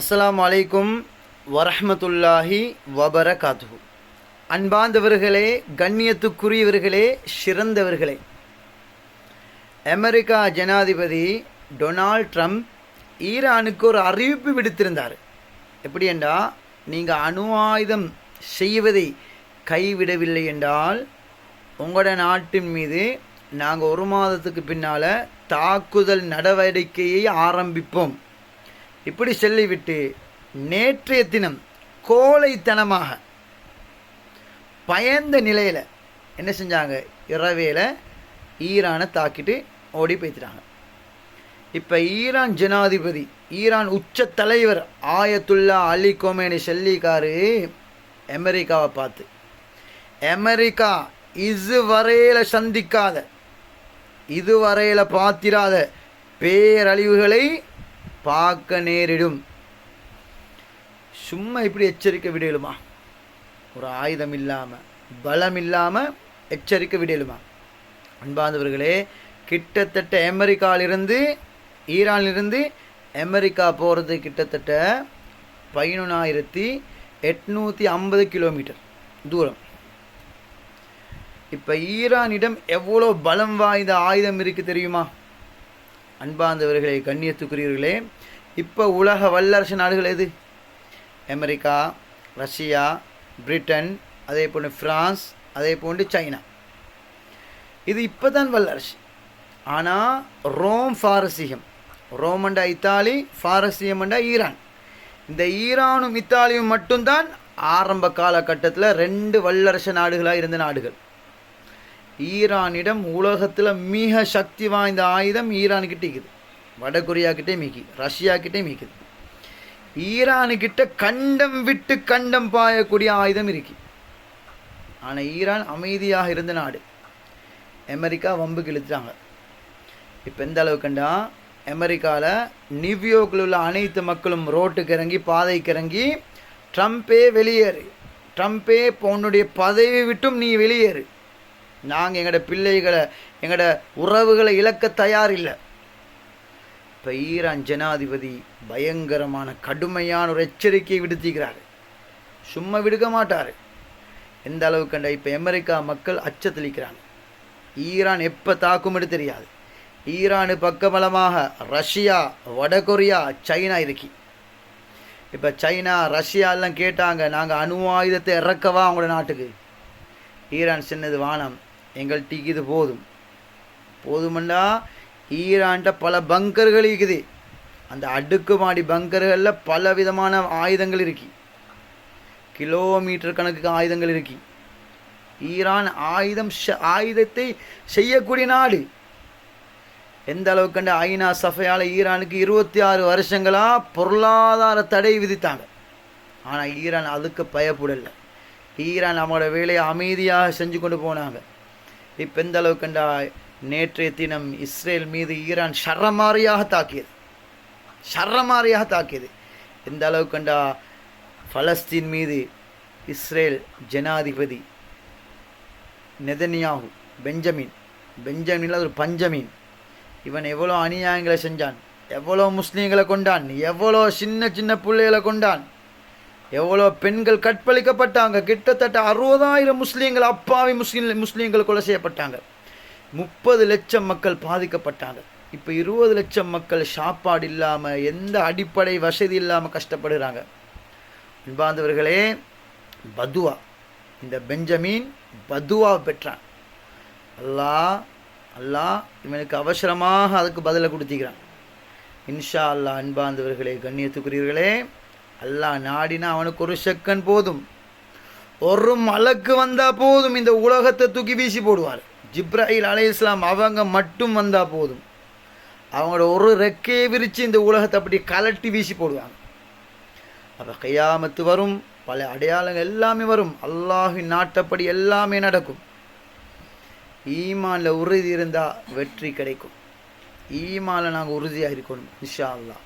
அஸ்லாம் வலைக்கும் வரஹ்மத்துல்லாஹி வபரகாத்துஹு. அன்பாந்தவர்களே கண்ணியத்துக்குரியவர்களே சிறந்தவர்களே. அமெரிக்கா ஜனாதிபதி டொனால்ட் ட்ரம்ப் ஈரானுக்கு ஒரு அறிவிப்பு விடுத்திருந்தார். எப்படி என்றால் நீங்கள் அணு ஆயுதம் செய்வதை கைவிடவில்லை என்றால் உங்களோட நாட்டின் மீது நாங்கள் ஒரு மாதத்துக்கு பின்னால் தாக்குதல் நடவடிக்கையை ஆரம்பிப்போம். இப்படி சொல்லிவிட்டு நேற்றைய தினம் கோழைத்தனமாக பயந்த நிலையில் என்ன செஞ்சாங்க? இரவேல ஈரானை தாக்கிட்டு ஓடி போய்த்துட்டாங்க. இப்போ ஈரான் ஜனாதிபதி ஈரான் உச்ச தலைவர் ஆயத்துல்லா அலி கோமேனி செல்லிக்காரு அமெரிக்காவை பார்த்து அமெரிக்கா இதுவரையில் சந்திக்காத இதுவரையில் பார்த்திராத பேரழிவுகளை பார்க்க நேரிடும். சும்மா இப்படி எச்சரிக்கை விடலுமா? ஒரு ஆயுதம் இல்லாமல் பலம் இல்லாமல் எச்சரிக்கை விடையலுமா அன்பாந்தவர்களே கிட்டத்தட்ட அமெரிக்காவிலிருந்து ஈரானிலிருந்து அமெரிக்கா போகிறது கிட்டத்தட்ட பதினொன்றாயிரத்தி எட்நூற்றி ஐம்பது கிலோமீட்டர் தூரம். இப்போ ஈரானிடம் எவ்வளோ பலம் வாய்ந்த ஆயுதம் இருக்குது தெரியுமா? அன்பார்ந்தவர்களே கண்ணியத்துக்குரியவர்களே இப்போ உலக வல்லரசு நாடுகள் எது? அமெரிக்கா ரஷ்யா பிரிட்டன் அதே போன்று ஃப்ரான்ஸ் அதே போன்று சைனா. இது இப்போ தான் வல்லரசு. ஆனால் ரோம் பாரசீகம். ரோமண்டா இத்தாலி பாரசீகமண்டா ஈரான். இந்த ஈரானும் இத்தாலியும் மட்டும்தான் ஆரம்ப காலகட்டத்தில் ரெண்டு வல்லரசு நாடுகளாக இருந்த நாடுகள். ஈரானிடம் உலகத்தில் மிக சக்தி வாய்ந்த ஆயுதம் ஈரானுக்கிட்ட இருக்குது. வடகொரியா கிட்டே மிக்கி ரஷ்யா கிட்டே மிக்குது. ஈரானுக்கிட்ட கண்டம் விட்டு கண்டம் பாயக்கூடிய ஆயுதம் இருக்கு. ஆனால் ஈரான் அமைதியாக இருந்த நாடு. அமெரிக்கா வம்புக்கு இழுத்துட்டாங்க இப்போ எந்த அளவுக்குண்டா அமெரிக்காவில் நியூயோர்க்கில் உள்ள அனைத்து மக்களும் ரோட்டுக்கு இறங்கி பாதைக்கு இறங்கி ட்ரம்ப்பே வெளியேறு. ட்ரம்ப்பே உன்னுடைய பதவி விட்டும் நீ வெளியேறு. நாங்கள் எங்களோட பிள்ளைகளை எங்களோட உறவுகளை இழக்க தயார் இல்லை இப்போ ஈரான் ஜனாதிபதி பயங்கரமான கடுமையான ஒரு எச்சரிக்கையை விடுத்திக்கிறார் சும்மா விடுக்க மாட்டார். எந்த அளவுக்குண்டா இப்போ அமெரிக்கா மக்கள் அச்சத்தளிக்கிறாங்க ஈரான் எப்போ தாக்கும்னு தெரியாது. ஈரானு பக்கபலமாக ரஷ்யா வடகொரியா சைனா இருக்கி. இப்போ சைனா ரஷ்யா எல்லாம் கேட்டாங்க நாங்கள் அணு ஆயுதத்தை இறக்கவா அவங்களோட நாட்டுக்கு? ஈரான் சின்னது வானம். எங்கள்கிட்ட இது போதும். போதுமண்டா ஈரான்ட்ட பல பங்கர்கள் இருக்குது. அந்த அடுக்குமாடி பங்கர்களில் பல விதமான ஆயுதங்கள் இருக்கு. கிலோமீட்டர் கணக்குக்கு ஆயுதங்கள் இருக்கு. ஈரான் ஆயுதம் ஆயுதத்தை செய்யக்கூடிய நாடு. எந்த அளவுக்கு ஐநா சஃபையால் ஈரானுக்கு இருபத்தி ஆறு வருஷங்களாக பொருளாதார தடை விதித்தாங்க. ஆனால் ஈரான் அதுக்கு பயப்படலை. ஈரான் அவங்களோட வேலையை அமைதியாக செஞ்சு கொண்டு போனாங்க. இப்போ எந்த அளவுக்குண்டா நேற்றைய தினம் இஸ்ரேல் மீது ஈரான் ஷர்ரமாரியாக தாக்கியது. ஷர்ரமாரியாக தாக்கியது. எந்த அளவுக்குண்டா ஃபலஸ்தீன் மீது இஸ்ரேல் ஜனாதிபதி நெதனியாகு பெஞ்சமின் பெஞ்சமின் ஒரு பஞ்சமீன் இவன் எவ்வளோ அநியாயங்களை செஞ்சான் எவ்வளோ முஸ்லீம்களை கொண்டான் எவ்வளோ சின்ன சின்ன பிள்ளைகளை கொண்டான் எவ்வளோ பெண்கள் கற்பழிக்கப்பட்டாங்க? கிட்டத்தட்ட அறுபதாயிரம் முஸ்லீம்கள் அப்பாவி முஸ்லீம் முஸ்லீம்கள் கொலை செய்யப்பட்டாங்க. முப்பது லட்சம் மக்கள் பாதிக்கப்பட்டாங்க. இப்போ இருபது லட்சம் மக்கள் சாப்பாடு இல்லாமல் எந்த அடிப்படை வசதி இல்லாமல் கஷ்டப்படுகிறாங்க அன்பாந்தவர்களே பதுவா. இந்த பெஞ்சமீன் பதுவா பெற்றான். அல்லாஹ் அல்லாஹ் இவனுக்கு அவசரமாக அதுக்கு பதிலை கொடுத்திக்கிறான் இன்ஷா அல்லா அன்பாந்தவர்களே கண்ணியத்துக்குரியவர்களே அல்லாஹ் நாடினா அவனுக்கு ஒரு செக்கன் போதும். ஒரு மலக்கு வந்தால் போதும். இந்த உலகத்தை தூக்கி வீசி போடுவார். ஜிப்ராஹில் அலை இஸ்லாம் அவங்க மட்டும் வந்தால் போதும். அவங்களோட ஒரு ரெக்கையை விரித்து இந்த உலகத்தை அப்படி கலட்டி வீசி போடுவாங்க. அப்போ கையாமத்து வரும். பல அடையாளங்கள் எல்லாமே வரும். அல்லாஹின் நாட்டப்படி எல்லாமே நடக்கும். ஈமானில் உறுதி இருந்தால் வெற்றி கிடைக்கும். ஈமானில் நாங்கள் உறுதியாக இருக்கணும் இன்ஷா அல்லாஹ்.